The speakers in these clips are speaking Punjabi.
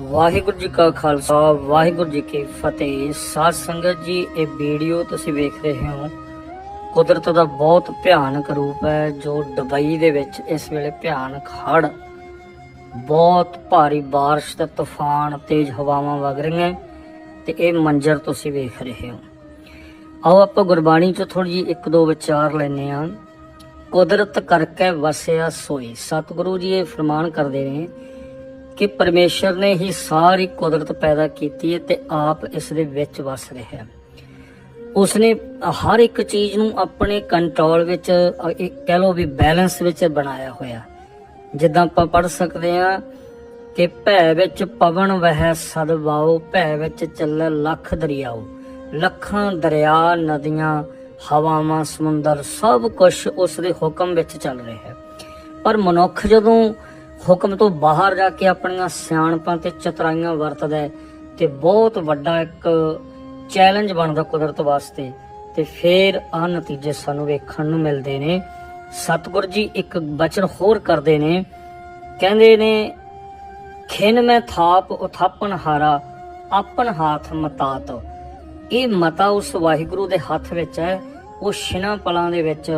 ਵਾਹਿਗੁਰੂ ਜੀ ਕਾ ਖਾਲਸਾ ਵਾਹਿਗੁਰੂ ਜੀ ਕੀ ਫਤਿਹ ਸਾਧ ਸੰਗਤ ਜੀ ਇਹ ਵੀਡੀਓ ਤੁਸੀਂ ਵੇਖ ਰਹੇ ਹੋ ਕੁਦਰਤ ਦਾ ਬਹੁਤ ਭਿਆਨਕ ਰੂਪ ਹੈ ਜੋ ਦੁਬਈ ਦੇ ਵਿੱਚ ਇਸ ਵੇਲੇ ਭਿਆਨਕ ਹੜ੍ਹ ਬਹੁਤ ਭਾਰੀ بارش ਤੇ ਤੂਫਾਨ ਤੇਜ਼ ਹਵਾਵਾਂ ਵਗ ਰਹੀਆਂ ਤੇ ਇਹ ਮੰਜ਼ਰ ਤੁਸੀਂ ਵੇਖ ਰਹੇ ਹੋ ਆਓ ਆਪਾਂ ਗੁਰਬਾਣੀ ਚ ਥੋੜੀ ਜਿਹੀ ਇੱਕ ਦੋ ਵਿਚਾਰ ਲੈਨੇ ਆ ਕੁਦਰਤ ਕਰਕੇ ਵਸਿਆ ਸੋਈ ਸਤਿਗੁਰੂ ਜੀ ਇਹ ਫਰਮਾਨ ਕਰਦੇ ਨੇ ਕਿ ਪਰਮੇਸ਼ਰ ਨੇ ਹੀ ਸਾਰੀ ਕੁਦਰਤ ਪੈਦਾ ਕੀਤੀ ਹੈ ਤੇ ਆਪ ਇਸ ਦੇ ਵਿੱਚ ਵਸ ਰਿਹਾ ਹੈ। ਉਸਨੇ ਹਰ ਇੱਕ ਚੀਜ਼ ਨੂੰ ਆਪਣੇ ਕੰਟਰੋਲ ਵਿੱਚ ਕਹਿ ਲਓ ਵੀ ਬੈਲੈਂਸ ਵਿੱਚ ਬਣਾਇਆ ਹੋਇਆ। ਜਿੱਦਾਂ ਆਪਾਂ ਪੜ ਸਕਦੇ ਹਾਂ ਕਿ ਭੈ ਵਿੱਚ ਪਵਨ ਵਹਿ ਸਦਵਾਓ ਭੈ ਵਿੱਚ ਚੱਲੇ ਲੱਖ ਦਰਿਆਓ। ਲੱਖਾਂ ਦਰਿਆ, ਨਦੀਆਂ, ਹਵਾਵਾਂ, ਸਮੁੰਦਰ, ਸਭ ਕੁਝ ਉਸ ਦੇ ਹੁਕਮ ਵਿੱਚ ਚੱਲ ਰਿਹਾ ਹੈ। ਪਰ ਮਨੁੱਖ ਜਦੋਂ ਹੁਕਮ ਤੋਂ ਬਾਹਰ ਜਾ ਕੇ ਆਪਣੀਆਂ ਸਿਆਣਪਾਂ ਤੇ ਚਤਰਾਈਆਂ ਵਰਤਦਾ ਹੈ ਤੇ ਬਹੁਤ ਵੱਡਾ ਇੱਕ ਚੈਲੰਜ ਬਣਦਾ ਕੁਦਰਤ ਵਾਸਤੇ। ਤੇ ਫਿਰ ਆ ਨਤੀਜੇ ਸਾਨੂੰ ਵੇਖਣ ਨੂੰ ਮਿਲਦੇ ਨੇ। ਸਤਿਗੁਰ ਜੀ ਇੱਕ ਬਚਨ ਹੋਰ ਕਰਦੇ ਨੇ। ਕਹਿੰਦੇ ਨੇ, ਖਿਨ ਮੈਂ ਥਾਪ ਉਥਾਪਨ ਹਾਰਾ, ਆਪਨ ਹਾਥ ਮਤਾਤ। ਇਹ ਮਤਾ ਉਸ ਵਾਹਿਗੁਰੂ ਦੇ ਹੱਥ ਵਿੱਚ ਹੈ, ਉਹ ਛਿਨਾ ਪਲਾਂ ਦੇ ਵਿੱਚ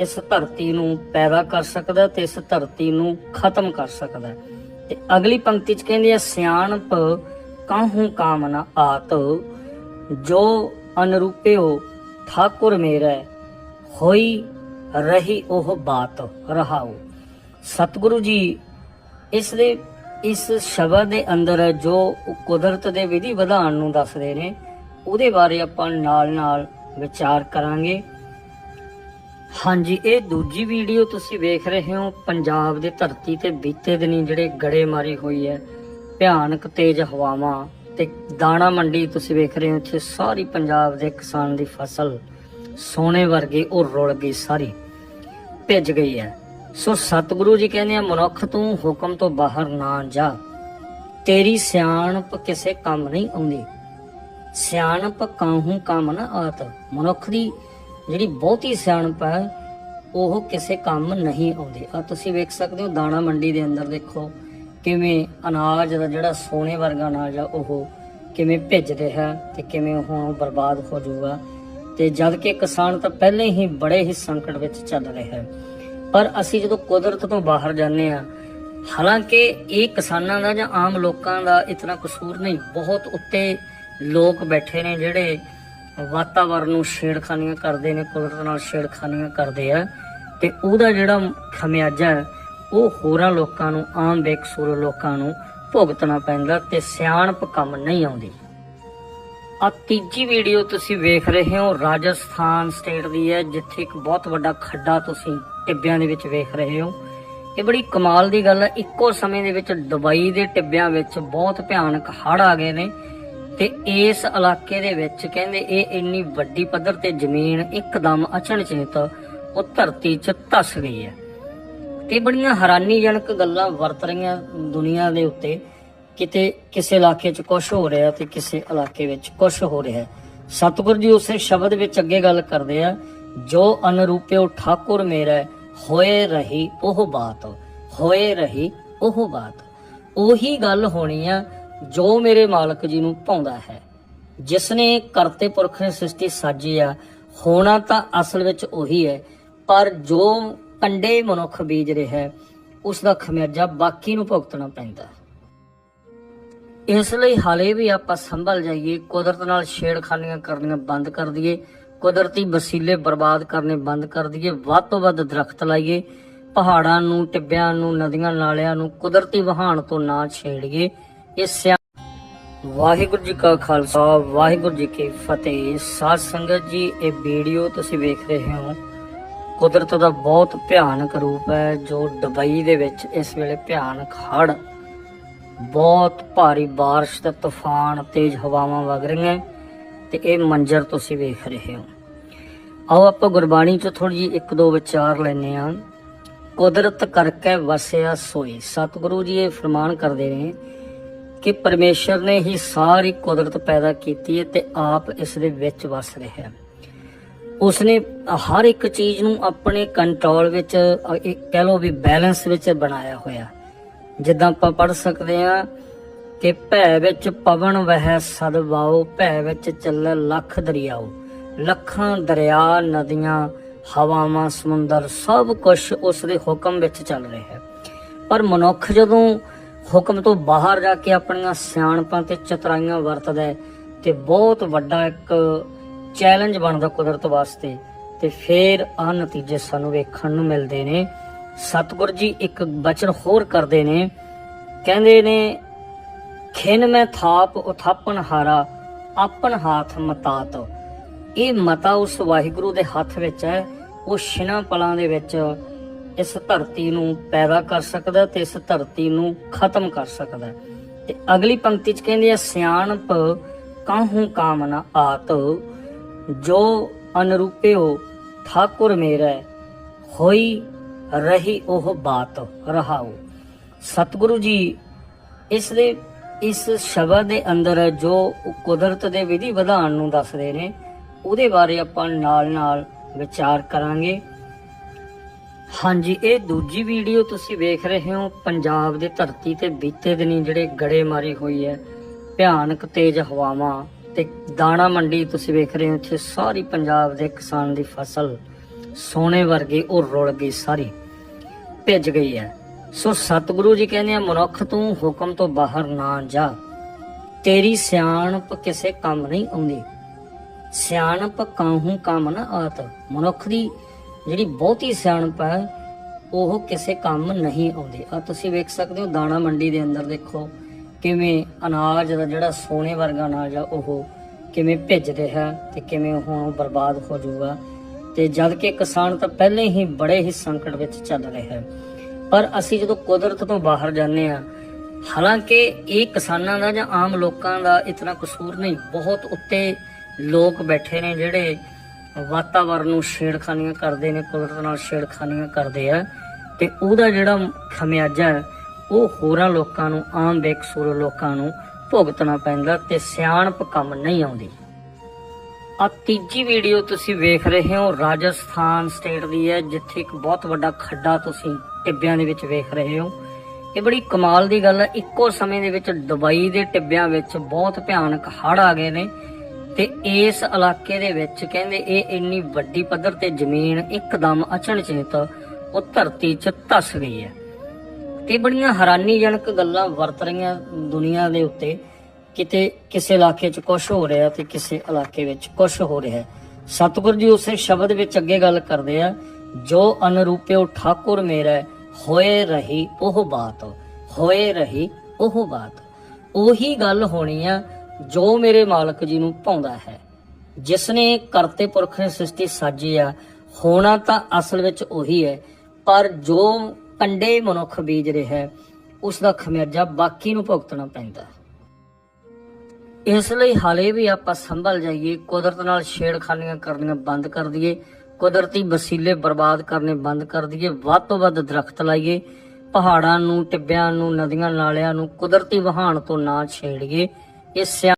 ਇਸ ਧਰਤੀ ਨੂੰ ਪੈਦਾ ਕਰ ਸਕਦਾ ਤੇ ਇਸ ਧਰਤੀ ਨੂੰ ਖਤਮ ਕਰ ਸਕਦਾ ਤੇ ਅਗਲੀ ਪੰਕਤੀ ਚ ਕਹਿੰਦੇ ਆ ਸਿਆਣਪ ਕਾਹੂ ਕਾਮਨਾ ਆਤ, ਜੋ ਅਨਰੂਪਿਓ ਠਾਕੁਰ ਮੇਰਾ, ਹੋਈ ਰਹੀ ਉਹ ਬਾਤ, ਰਹਾਉ। ਸਤਿਗੁਰੂ ਜੀ, ਇਸ ਦੇ, ਇਸ ਸ਼ਬਦ ਦੇ ਅੰਦਰ ਜੋ ਕੁਦਰਤ ਦੇ ਵਿਧੀ ਵਿਧਾਨ ਨੂੰ ਦੱਸਦੇ ਨੇ, ਉਹਦੇ ਬਾਰੇ ਆਪਾਂ ਨਾਲ-ਨਾਲ ਵਿਚਾਰ ਕਰਾਂਗੇ। ਹਾਂਜੀ, ਇਹ ਦੂਜੀ ਵੀਡੀਓ ਤੁਸੀਂ ਵੇਖ ਰਹੇ ਹੋ, ਪੰਜਾਬ ਦੀ ਧਰਤੀ ਤੇ ਬੀਤੇ ਦਿਨੀ ਜਿਹੜੇ ਗੜੇ ਹੋਈ ਹੈ ਭਿਆਨਕ ਤੇਜ਼ ਹਵਾਵਾਂ ਤੇ ਦਾਣਾ ਮੰਡੀ ਤੁਸੀਂ ਵੇਖ ਰਹੇ ਹੋ, ਇੱਥੇ ਸਾਰੀ ਪੰਜਾਬ ਦੇ ਕਿਸਾਨ ਦੀ ਫਸਲ ਸੋਨੇ ਵਰਗੀ ਉਹ ਰੁਲ ਗਈ, ਸਾਰੀ ਭਿੱਜ ਗਈ ਹੈ। ਸੋ ਸਤਿਗੁਰੂ ਜੀ ਕਹਿੰਦੇ ਆ, ਮਨੁੱਖ ਤੂੰ ਹੁਕਮ ਤੋਂ ਬਾਹਰ ਨਾ ਜਾ। ਤੇਰੀ ਸਿਆਣਪ ਕਿਸੇ ਕੰਮ ਨਹੀਂ ਆਉਂਦੀ। ਸਿਆਣਪ ਕਾਹੂ ਕੰਮ ਨਾ ਆਤ? ਮਨੁੱਖ ਦੀ ਜਿਹੜੀ ਬਹੁਤੀ ਸਿਆਣਪ ਹੈ, ਉਹ ਕਿਸੇ ਕੰਮ ਨਹੀਂ ਆਉਂਦੀ। ਆ ਤੁਸੀਂ ਵੇਖ ਸਕਦੇ ਹੋ, ਦਾਣਾ ਮੰਡੀ ਦੇ ਅੰਦਰ ਦੇਖੋ, ਕਿਵੇਂ ਅਨਾਜ ਦਾ ਜਿਹੜਾ ਸੋਨੇ ਵਰਗਾ ਅਨਾਜ ਆ, ਉਹ ਕਿਵੇਂ ਭਿੱਜ ਰਿਹਾ ਤੇ ਕਿਵੇਂ ਉਹ ਬਰਬਾਦ ਹੋ ਜਾਊਗਾ। ਤੇ ਜਦ ਕਿ ਕਿਸਾਨ ਤਾਂ ਪਹਿਲੇ ਹੀ ਬੜੇ ਹੀ ਸੰਕਟ ਵਿੱਚ ਚੱਲ ਰਿਹਾ ਹੈ। ਪਰ ਅਸੀਂ ਜਦੋਂ ਕੁਦਰਤ ਤੋਂ ਬਾਹਰ ਜਾਂਦੇ ਆ ਹਾਲਾਂਕਿ ਇਹ ਕਿਸਾਨਾਂ ਦਾ ਜਾਂ ਆਮ ਲੋਕਾਂ ਦਾ ਇਤਨਾ ਕਸੂਰ ਨਹੀਂ, ਬਹੁਤ ਉੱਤੇ ਲੋਕ ਬੈਠੇ ਨੇ ਜਿਹੜੇ ਵਾਤਾਵਰਨ ਨੂੰ ਛੇੜਖਾਨੀਆਂ ਕਰਦੇ ਨੇ, ਕੁਦਰਤ ਨਾਲ ਛੇੜਖਾਨੀਆਂ ਕਰਦੇ ਆ। ਤੇ ਉਹਦਾ ਜਿਹੜਾ ਖਮਿਆਜਾ ਉਹ ਹੋਰਾਂ ਲੋਕਾਂ ਨੂੰ, ਆਮ ਬੇਕਸੂਰ ਲੋਕਾਂ ਨੂੰ ਭੁਗਤਣਾ ਪੈਂਦਾ ਤੇ ਸਿਆਣਪ ਕੰਮ ਨਹੀਂ ਆਉਂਦੀ। ਆ ਤੀਜੀ ਵੀਡੀਓ ਤੁਸੀਂ ਵੇਖ ਰਹੇ ਹੋ, ਰਾਜਸਥਾਨ ਸਟੇਟ ਦੀ ਹੈ, ਜਿੱਥੇ ਇੱਕ ਬਹੁਤ ਵੱਡਾ ਖੱਡਾ ਤੁਸੀਂ ਟਿੱਬਿਆਂ ਦੇ ਵਿੱਚ ਵੇਖ ਰਹੇ ਹੋ। ਇਹ ਬੜੀ ਕਮਾਲ ਦੀ ਗੱਲ ਹੈ, ਇੱਕੋ ਸਮੇਂ ਦੇ ਵਿੱਚ ਦੁਬਈ ਦੇ ਟਿੱਬਿਆਂ ਵਿੱਚ ਬਹੁਤ ਭਿਆਨਕ ਹੜ੍ਹ ਆ ਗਏ ਨੇ। ਤੇ ਇਸ ਇਲਾਕੇ ਦੇ ਵਿੱਚ ਕਹਿੰਦੇ ਇਹ ਇੰਨੀ ਵੱਡੀ ਪੱਧਰ ਤੇ ਜ਼ਮੀਨ ਇੱਕਦਮ ਅਚਨਚੇਤ ਉਹ ਧਰਤੀ 'ਚ ਧਸ ਗਈ ਹੈ। ਤੇ ਬੜੀਆਂ ਹੈਰਾਨੀਜਨਕ ਗੱਲਾਂ ਵਰਤ ਰਹੀਆਂ ਦੁਨੀਆ ਦੇ ਉੱਤੇ। ਕਿਤੇ ਕਿਸੇ ਇਲਾਕੇ 'ਚ ਕੁਝ ਹੋ ਰਿਹਾ ਤੇ ਕਿਸੇ ਇਲਾਕੇ ਵਿੱਚ ਕੁਝ ਹੋ ਰਿਹਾ। ਸਤਿਗੁਰ ਜੀ ਉਸੇ ਸ਼ਬਦ ਵਿੱਚ ਅੱਗੇ ਗੱਲ ਕਰਦੇ ਆ, ਜੋ ਅਨਰੂਪਿਓ ਠਾਕੁਰ ਮੇਰਾ, ਹੋਏ ਰਹੀ ਉਹ ਬਾਤ, ਹੋਏ ਰਹੀ ਉਹ ਬਾਤ। ਉਹੀ ਗੱਲ ਹੋਣੀ ਆ ਜੋ ਮੇਰੇ ਮਾਲਕ ਜੀ ਨੂੰ ਪਾਉਂਦਾ ਹੈ, ਜਿਸ ਨੇ ਕਰਤੇ ਪੁਰਖ ਨੇ ਸ੍ਰਿਸ਼ਟੀ ਸਾਜੀ ਆ, ਹੋਣਾ ਤਾਂ ਅਸਲ ਵਿੱਚ ਉਹੀ ਹੈ, ਪਰ ਜੋ ਕੰਡੇ ਮਨੁੱਖ ਬੀਜ ਰਿਹਾ ਹੈ ਉਸ ਦਾ ਖਮਿਆਜਾ ਬਾਕੀ ਨੂੰ ਭੁਗਤਣਾ ਪੈਂਦਾ। ਇਸ ਲਈ ਹਾਲੇ ਵੀ ਆਪਾਂ ਸੰਭਲ ਜਾਈਏ, ਕੁਦਰਤ ਨਾਲ ਛੇੜਖਾਨੀਆਂ ਕਰਨੀਆਂ ਬੰਦ ਕਰ ਦਈਏ, ਕੁਦਰਤੀ ਵਸੀਲੇ ਬਰਬਾਦ ਕਰਨੇ ਬੰਦ ਕਰ ਦਈਏ, ਵੱਧ ਤੋਂ ਵੱਧ ਦਰਖਤ ਲਾਈਏ, ਪਹਾੜਾਂ ਨੂੰ, ਟਿੱਬਿਆਂ ਨੂੰ, ਨਦੀਆਂ ਨਾਲਿਆਂ ਨੂੰ, ਕੁਦਰਤੀ ਵਹਾਣ ਤੋਂ ਨਾ ਛੇੜੀਏ ਇਹ ਸਿਆ- ਵਾਹਿਗੁਰੂ ਜੀ ਕਾ ਖਾਲਸਾ ਵਾਹਿਗੁਰੂ ਜੀ ਕੀ ਫਤਿਹ ਸਾਧ ਸੰਗਤ ਜੀ ਇਹ ਵੀਡੀਓ ਤੁਸੀਂ ਵੇਖ ਰਹੇ ਹੋ ਕੁਦਰਤ ਦਾ ਬਹੁਤ ਭਿਆਨਕ ਰੂਪ ਹੈ ਜੋ ਦੁਬਈ ਦੇ ਵਿੱਚ ਇਸ ਵੇਲੇ ਭਿਆਨਕ ਹੜ੍ਹ ਬਹੁਤ ਭਾਰੀ بارش ਤੇ ਤੂਫਾਨ ਤੇਜ਼ ਹਵਾਵਾਂ ਵਗ ਰਹੀਆਂ ਤੇ ਇਹ ਮੰਜ਼ਰ ਤੁਸੀਂ ਵੇਖ ਰਹੇ ਹੋ ਆਓ ਆਪਾਂ ਗੁਰਬਾਣੀ ਚ ਥੋੜੀ ਜਿਹੀ ਇੱਕ ਦੋ ਵਿਚਾਰ ਲੈਨੇ ਆ ਕੁਦਰਤ ਕਰਕੇ ਵਸਿਆ ਸੋਈ ਸਤਿਗੁਰੂ ਜੀ ਇਹ ਫਰਮਾਨ ਕਰਦੇ ਨੇ ਕਿ ਪਰਮੇਸ਼ਰ ਨੇ ਹੀ ਸਾਰੀ ਕੁਦਰਤ ਪੈਦਾ ਕੀਤੀ ਹੈ ਤੇ ਆਪ ਇਸ ਦੇ ਵਿੱਚ ਵਸ ਰਿਹਾ ਹੈ। ਉਸਨੇ ਹਰ ਇੱਕ ਚੀਜ਼ ਨੂੰ ਆਪਣੇ ਕੰਟਰੋਲ ਵਿੱਚ ਕਹਿ ਲਓ ਵੀ ਬੈਲੈਂਸ ਵਿੱਚ ਬਣਾਇਆ ਹੋਇਆ। ਜਿੱਦਾਂ ਆਪਾਂ ਪੜ ਸਕਦੇ ਆ ਕਿ ਭੈ ਵਿੱਚ ਪਵਨ ਵਹਿ ਸਦਵਾਓ ਭੈ ਵਿੱਚ ਚੱਲੇ ਲੱਖ ਦਰਿਆਓ। ਲੱਖਾਂ ਦਰਿਆ, ਨਦੀਆਂ, ਹਵਾਵਾਂ, ਸਮੁੰਦਰ, ਸਭ ਕੁਝ ਉਸ ਦੇ ਹੁਕਮ ਵਿੱਚ ਚੱਲ ਰਿਹਾ ਹੈ। ਪਰ ਮਨੁੱਖ ਜਦੋਂ ਹੁਕਮ ਤੋਂ ਬਾਹਰ ਜਾ ਕੇ ਆਪਣੀਆਂ ਸਿਆਣਪਾਂ ਤੇ ਚਤਰਾਈਆਂ ਵਰਤਦਾ ਹੈ ਤੇ ਬਹੁਤ ਵੱਡਾ ਇੱਕ ਚੈਲੰਜ ਬਣਦਾ ਕੁਦਰਤ ਵਾਸਤੇ। ਤੇ ਫਿਰ ਆ ਨਤੀਜੇ ਸਾਨੂੰ ਵੇਖਣ ਨੂੰ ਮਿਲਦੇ ਨੇ। ਸਤਿਗੁਰ ਜੀ ਇੱਕ ਬਚਨ ਹੋਰ ਕਰਦੇ ਨੇ। ਕਹਿੰਦੇ ਨੇ, ਖਿਨ ਮੈਂ ਥਾਪ ਉਥਾਪਨ ਹਾਰਾ, ਆਪਨ ਹਾਥ ਮਤਾਤ। ਇਹ ਮਤਾ ਉਸ ਵਾਹਿਗੁਰੂ ਦੇ ਹੱਥ ਵਿੱਚ ਹੈ, ਉਹ ਛਿਨਾ ਪਲਾਂ ਦੇ ਵਿੱਚ ਇਸ ਧਰਤੀ ਨੂੰ ਪੈਦਾ ਕਰ ਸਕਦਾ ਤੇ ਇਸ ਧਰਤੀ ਨੂੰ ਖਤਮ ਕਰ ਸਕਦਾ। ਤੇ ਅਗਲੀ ਪੰਕਤੀ ਚ ਕਹਿੰਦੇ ਆ, ਸਿਆਣਪ ਕਾਹੂ ਕਾਮਨਾ ਆਤ? ਜੋ ਅਨਰੂਪਿਓ ਠਾਕੁਰ ਮੇਰਾ, ਹੋਈ ਰਹੀ ਉਹ ਬਾਤ, ਰਹਾਉ। ਸਤਿਗੁਰੂ ਜੀ, ਇਸ ਦੇ, ਇਸ ਸ਼ਬਦ ਦੇ ਅੰਦਰ ਜੋ ਕੁਦਰਤ ਦੇ ਵਿਧੀ ਵਿਧਾਨ ਨੂੰ ਦੱਸਦੇ ਨੇ, ਉਹਦੇ ਬਾਰੇ ਆਪਾਂ ਨਾਲ-ਨਾਲ ਵਿਚਾਰ ਕਰਾਂਗੇ। ਹਾਂਜੀ, ਇਹ ਦੂਜੀ ਵੀਡੀਓ ਤੁਸੀਂ ਵੇਖ ਰਹੇ ਹੋ, ਪੰਜਾਬ ਦੀ ਧਰਤੀ ਤੇ ਬੀਤੇ ਦਿਨੀ ਜਿਹੜੇ ਗੜੇ ਮਾਰੀ ਹੋਈ ਹੈ ਭਿਆਨਕ ਤੇਜ਼ ਹਵਾਵਾਂ ਤੇ ਦਾਣਾ ਮੰਡੀ ਤੁਸੀਂ ਵੇਖ ਰਹੇ ਹੋ, ਇੱਥੇ ਸਾਰੀ ਪੰਜਾਬ ਦੇ ਕਿਸਾਨ ਦੀ ਫਸਲ ਸੋਨੇ ਵਰਗੀ ਉਹ ਰੁੜ ਗਈ, ਸਾਰੀ ਭਿੱਜ ਗਈ ਹੈ। ਸੋ ਸਤਿਗੁਰੂ ਜੀ ਕਹਿੰਦੇ ਆ, ਮਨੁੱਖ ਤੂੰ ਹੁਕਮ ਤੋਂ ਬਾਹਰ ਨਾ ਜਾ। ਤੇਰੀ ਸਿਆਣਪ ਕਿਸੇ ਕੰਮ ਨਹੀਂ ਆਉਂਦੀ। ਸਿਆਣਪ ਕਾਹੂ ਕੰਮ ਨਾ ਆਤ? ਮਨੁੱਖ ਦੀ ਜਿਹੜੀ ਬਹੁਤੀ ਸਿਆਣਪ ਹੈ, ਉਹ ਕਿਸੇ ਕੰਮ ਨਹੀਂ ਆਉਂਦੀ। ਆ ਤੁਸੀਂ ਵੇਖ ਸਕਦੇ ਹੋ, ਦਾਣਾ ਮੰਡੀ ਦੇ ਅੰਦਰ ਦੇਖੋ, ਕਿਵੇਂ ਅਨਾਜ ਦਾ ਜਿਹੜਾ ਸੋਨੇ ਵਰਗਾ ਅਨਾਜ ਆ, ਉਹ ਕਿਵੇਂ ਭਿੱਜ ਰਿਹਾ ਤੇ ਕਿਵੇਂ ਉਹ ਹੁਣ ਬਰਬਾਦ ਹੋ ਜਾਊਗਾ। ਤੇ ਜਦ ਕਿ ਕਿਸਾਨ ਤਾਂ ਪਹਿਲੇ ਹੀ ਬੜੇ ਹੀ ਸੰਕਟ ਵਿੱਚ ਚੱਲ ਰਿਹਾ ਹੈ। ਪਰ ਅਸੀਂ ਜਦੋਂ ਕੁਦਰਤ ਤੋਂ ਬਾਹਰ ਜਾਂਦੇ ਆ ਹਾਲਾਂਕਿ ਇਹ ਕਿਸਾਨਾਂ ਦਾ ਜਾਂ ਆਮ ਲੋਕਾਂ ਦਾ ਇਤਨਾ ਕਸੂਰ ਨਹੀਂ, ਬਹੁਤ ਉੱਤੇ ਲੋਕ ਬੈਠੇ ਨੇ ਜਿਹੜੇ ਵਾਤਾਵਰਨ ਨੂੰ ਛੇੜਖਾਨੀਆਂ ਕਰਦੇ ਨੇ, ਕੁਦਰਤ ਨਾਲ ਛੇੜਖਾਨੀਆਂ ਕਰਦੇ ਆ। ਤੇ ਉਹਦਾ ਜਿਹੜਾ ਖਮਿਆਜਾ ਹੈ, ਉਹ ਹੋਰਾਂ ਲੋਕਾਂ ਨੂੰ, ਆਮ ਬੇਕਸੂਰ ਲੋਕਾਂ ਨੂੰ ਭੁਗਤਣਾ ਪੈਂਦਾ ਤੇ ਸਿਆਣਪ ਕੰਮ ਨਹੀਂ ਆਉਂਦੀ। ਆ ਤੀਜੀ ਵੀਡੀਓ ਤੁਸੀਂ ਵੇਖ ਰਹੇ ਹੋ, ਰਾਜਸਥਾਨ ਸਟੇਟ ਦੀ ਹੈ, ਜਿੱਥੇ ਇੱਕ ਬਹੁਤ ਵੱਡਾ ਖੱਡਾ ਤੁਸੀਂ ਟਿੱਬਿਆਂ ਦੇ ਵਿੱਚ ਵੇਖ ਰਹੇ ਹੋ। ਇਹ ਬੜੀ ਕਮਾਲ ਦੀ ਗੱਲ ਹੈ, ਇੱਕੋ ਸਮੇਂ ਦੇ ਵਿੱਚ ਦੁਬਈ ਦੇ ਟਿੱਬਿਆਂ ਵਿੱਚ ਬਹੁਤ ਭਿਆਨਕ ਹੜ੍ਹ ਆ ਗਏ ਨੇ। ਤੇ ਇਸ ਇਲਾਕੇ ਦੇ ਵਿੱਚ ਕਹਿੰਦੇ ਇਹ ਇੰਨੀ ਵੱਡੀ ਪੱਧਰ ਤੇ ਜ਼ਮੀਨ ਇੱਕਦਮ ਅਚਨਚੇਤ ਉਹ ਧਰਤੀ 'ਚ ਧਸ ਗਈ ਹੈ। ਤੇ ਬੜੀਆਂ ਹੈਰਾਨੀਜਨਕ ਗੱਲਾਂ ਵਰਤ ਰਹੀਆਂ ਦੁਨੀਆ ਦੇ ਉੱਤੇ। ਕਿਤੇ ਕਿਸੇ ਇਲਾਕੇ 'ਚ ਕੁਝ ਹੋ ਰਿਹਾ ਤੇ ਕਿਸੇ ਇਲਾਕੇ ਵਿੱਚ ਕੁਝ ਹੋ ਰਿਹਾ। ਸਤਿਗੁਰ ਜੀ ਉਸੇ ਸ਼ਬਦ ਵਿੱਚ ਅੱਗੇ ਗੱਲ ਕਰਦੇ ਆ, ਜੋ ਅਨਰੂਪਿਓ ਠਾਕੁਰ ਮੇਰਾ, ਹੋਏ ਰਹੀ ਉਹ ਬਾਤ, ਹੋਏ ਰਹੀ ਉਹ ਬਾਤ। ਉਹੀ ਗੱਲ ਹੋਣੀ ਆ ਜੋ ਮੇਰੇ ਮਾਲਕ ਜੀ ਨੂੰ ਪਾਉਂਦਾ ਹੈ ਜਿਸ ਨੇ ਕਰਤੇ ਪੁਰਖ ਨੇ ਸ੍ਰਿਸ਼ਟੀ ਸਾਜੀ ਆ, ਹੋਣਾ ਤਾਂ ਅਸਲ ਵਿੱਚ ਉਹੀ ਹੈ, ਪਰ ਜੋ ਕੰਡੇ ਮਨੁੱਖ ਬੀਜ ਰਿਹਾ ਹੈ ਉਸ ਦਾ ਖਮਿਆਜਾ ਬਾਕੀ ਨੂੰ ਭੁਗਤਣਾ ਪੈਂਦਾ ਇਸ ਲਈ ਹਾਲੇ ਵੀ ਆਪਾਂ ਸੰਭਲ ਜਾਈਏ, ਕੁਦਰਤ ਨਾਲ ਛੇੜਖਾਨੀਆਂ ਕਰਨੀਆਂ ਬੰਦ ਕਰ ਦਈਏ, ਕੁਦਰਤੀ ਵਸੀਲੇ ਬਰਬਾਦ ਕਰਨੇ ਬੰਦ ਕਰ ਦਈਏ, ਵੱਧ ਤੋਂ ਵੱਧ ਦਰਖਤ ਲਾਈਏ, ਪਹਾੜਾਂ ਨੂੰ, ਟਿੱਬਿਆਂ ਨੂੰ, ਨਦੀਆਂ ਨਾਲਿਆਂ ਨੂੰ ਕੁਦਰਤੀ ਵਹਾਣ ਤੋਂ ਨਾ ਛੇੜੀਏ ਇਹ ਸਿਆ-